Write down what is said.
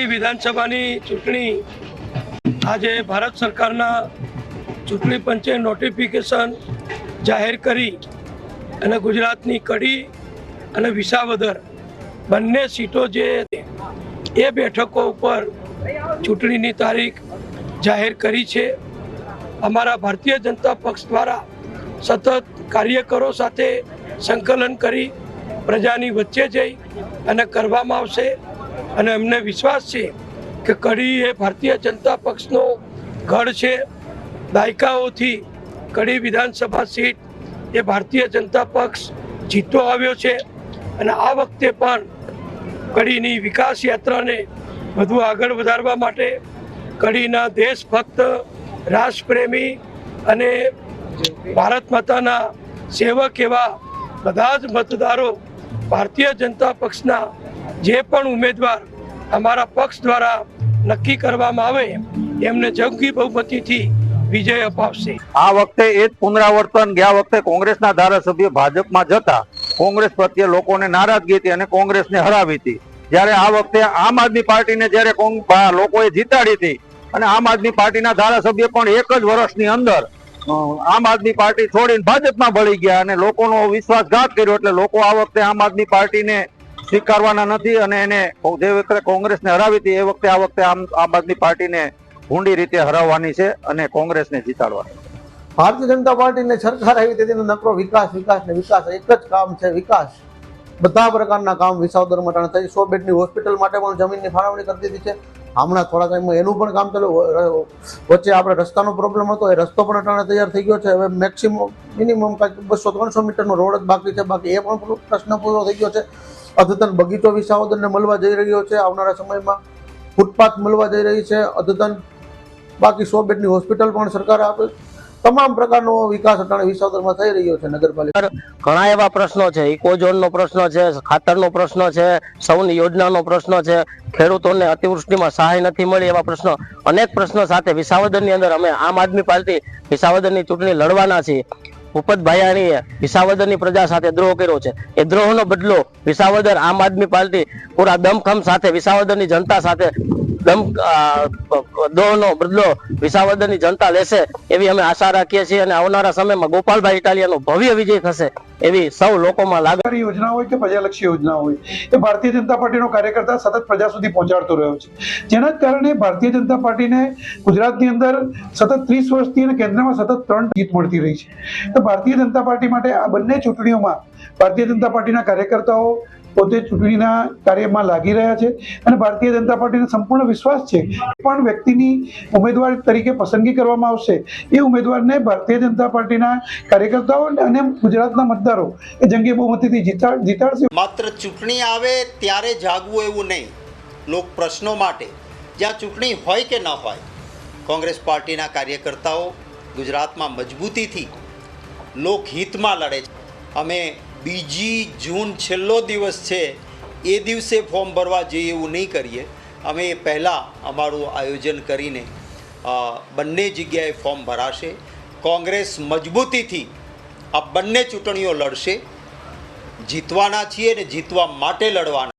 વિધાનસભાની ચૂંટણી આજે ભારત સરકારના ચૂંટણી પંચે નોટિફિકેશન જાહેર કરી અને ગુજરાતની કડી અને વિસાવદર બંને સીટો જે એ બેઠકો ઉપર ચૂંટણીની તારીખ જાહેર કરી છે. અમારા ભારતીય જનતા પક્ષ દ્વારા સતત કાર્યકરો સાથે સંકલન કરી પ્રજાની વચ્ચે જઈ અને કરવામાં આવશે. અને અમને વિશ્વાસ છે કે કડી એ ભારતીય જનતા પક્ષનો ગઢ છે. દાયકાઓથી કડી વિધાનસભા સીટ એ ભારતીય જનતા પક્ષ જીતતો આવ્યો છે અને આ વખતે પણ કડીની વિકાસ યાત્રાને વધુ આગળ વધારવા માટે કડીના દેશભક્ત રાષ્ટ્રપ્રેમી અને ભારત માતાના સેવક એવા બધા જ મતદારો ભારતીય જનતા પક્ષના જે પણ ઉમેદવાર અમારા પક્ષ દ્વારા નક્કી કરવામાં આવે, એમને જંગી બહુમતીથી વિજય અપાવશે. આ વખતે એ પુનરાવર્તન ગયા વખતે કોંગ્રેસના ધારાસભ્ય ભાજપમાં જતા કોંગ્રેસ પ્રત્યે લોકોને નારાજગી હતી અને કોંગ્રેસને હરાવી હતી. જ્યારે આ વખતે આમ આદમી પાર્ટીને જ્યારે લોકોએ જીતાડી હતી અને આમ આદમી પાર્ટીના ધારાસભ્ય પણ એક જ વર્ષની અંદર આમ આદમી પાર્ટી છોડીને ભાજપમાં ભળી ગયા અને લોકોનો વિશ્વાસઘાત કર્યો. એટલે લોકો આ વખતે આમ આદમી પાર્ટીને સ્વીકારવાના નથી અને એને જે વખતે કોંગ્રેસને હરાવી હતી, એ વખતે આ વખતે આમ આમ આદમી પાર્ટીને ઊંડી રીતે હરાવવાની છે અને કોંગ્રેસને જીતાડવાની ભારતીય જનતા પાર્ટીને સરકાર આવી તેનો નકરો વિકાસ વિકાસ ને વિકાસ, એક જ કામ છે વિકાસ. બધા પ્રકારના કામ વિસાવદર માટે થઈ સો બેડની હોસ્પિટલ માટે પણ જમીનની ફાળવણી કરી દીધી છે. હમણાં થોડા ટાઈમમાં એનું પણ કામ ચાલ્યું વચ્ચે આપણે રસ્તાનો પ્રોબ્લેમ હતો, એ રસ્તો પણ અટાણે તૈયાર થઈ ગયો છે. હવે મેક્સિમમ મિનિમમ કાંઈક બસો ત્રણસો મીટરનો રોડ જ બાકી છે. બાકી એ પણ પ્રશ્ન પૂરો થઈ ગયો છે. અદ્યતન બગીચો વિસાવદરને મળવા જઈ રહ્યો છે. આવનારા સમયમાં ફૂટપાથ મળવા જઈ રહી છે. અદ્યતન બાકી સો બેડની હોસ્પિટલ પણ સરકાર આપે તમામ પ્રકારનો વિકાસ અટાણે વિસાવદરમાં થઈ રહ્યો છે નગરપાલિકા. ઘણા એવા પ્રશ્નો છે. ઇકોઝોનનો પ્રશ્ન છે, ખાતરનો પ્રશ્ન છે, સૌની યોજનાનો પ્રશ્ન છે. ખેડૂતોને અતિવૃષ્ટિમાં સહાય નથી મળી એવા પ્રશ્નો. અનેક પ્રશ્નો સાથે વિસાવદરની અંદર અમે આમ આદમી પાર્ટી વિસાવદરની ચૂંટણી લડવાના છીએ. ભૂપત ભાયાણીએ વિસાવદરની પ્રજા સાથે દ્રોહ કર્યો છે. એ દ્રોહનો બદલો વિસાવદર આમ આદમી પાર્ટી પૂરા દમખમ સાથે વિસાવદરની જનતા સાથે દમ અ, દ્રોહનો બદલો વિસાવદરની જનતા લેશે એવી અમે આશા રાખીએ છીએ અને આવનારા સમયમાં ગોપાલભાઈ ઇટાલિયાનો ભવ્ય વિજય થશે એવી સૌ લોકોમાં લાગણી. યોજના હોય કે પ્રજાલક્ષી યોજના હોય એ ભારતીય જનતા પાર્ટીનો કાર્યકર્તા સતત પ્રજા સુધી પહોંચાડતો રહ્યો છે. જેના કારણે ભારતીય જનતા પાર્ટીને ગુજરાતની અંદર સતત ત્રીસ વર્ષથી અને કેન્દ્રમાં સતત ત્રણ જીત મળતી રહી છે. તો ભારતીય જનતા પાર્ટી માટે આ બંને ચૂંટણીઓમાં ભારતીય જનતા પાર્ટીના કાર્યકર્તાઓ પોતે ચૂંટણીના કાર્યમાં લાગી રહ્યા છે અને ભારતીય જનતા પાર્ટીને સંપૂર્ણ વિશ્વાસ છે પણ વ્યક્તિની ઉમેદવાર તરીકે પસંદગી કરવામાં આવશે. એ ઉમેદવારને ભારતીય જનતા પાર્ટીના કાર્યકર્તાઓ અને ગુજરાતના મતદારો એ જંગી બહુમતીથી જીતા, જીતાડશે. માત્ર ચૂંટણી આવે ત્યારે જાગવું એવું નહીં. લોક પ્રશ્નો માટે જ્યાં ચૂંટણી હોય કે ન હોય, કોંગ્રેસ પાર્ટીના કાર્યકર્તાઓ ગુજરાતમાં મજબૂતીથી લોકહિતમાં લડે છે. અમે બીજી જૂન છેલ્લો દિવસ છે, એ દિવસે ફોર્મ ભરવા જઈએ એવું નહીં કરીએ. અમે એ પહેલાં અમારું આયોજન કરીને બંને જગ્યાએ ફોર્મ ભરાશે. કોંગ્રેસ મજબૂતીથી આ બંને ચૂંટણીઓ લડશે. જીતવાના છીએ ને જીતવા માટે લડવાના